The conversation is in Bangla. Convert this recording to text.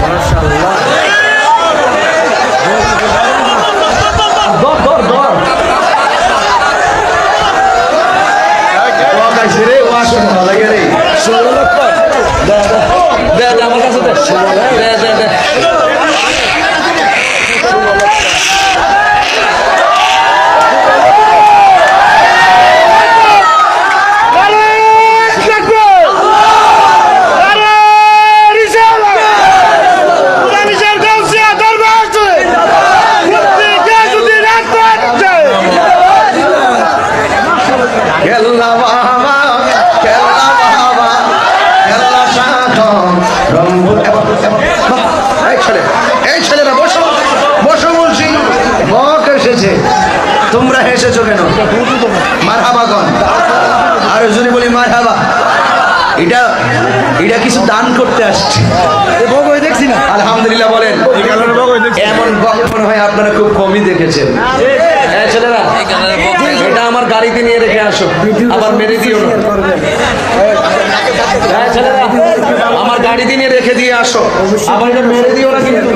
Mashallah. Dor, dor, dor. Şuraya bak. Dede. Dede. Dede. Dede. খেলনা বাবা খেলনা বাবা খেলনা সাধন রঙ্গ এবার এবার এই ছেলে এই ছেলেরা বসো বসো বলছি। বক এসেছে। তোমরা এসেছ কেন? মার হাবাগন আর যদি বলি মার হাবা এটা এটা কিছু দান করতে আসছে। দেখছি না। আলহামদুলিল্লাহ বলেন। এমন বক মনে হয় আপনারা খুব কমই দেখেছেন। হ্যাঁ ছেলেরা। গাড়িতে নিয়ে রেখে আসো। আবার মেরে দিও না। হ্যাঁ আমার গাড়িতে নিয়ে রেখে দিয়ে আসো। আবার এটা মেরে দিও না কিন্তু।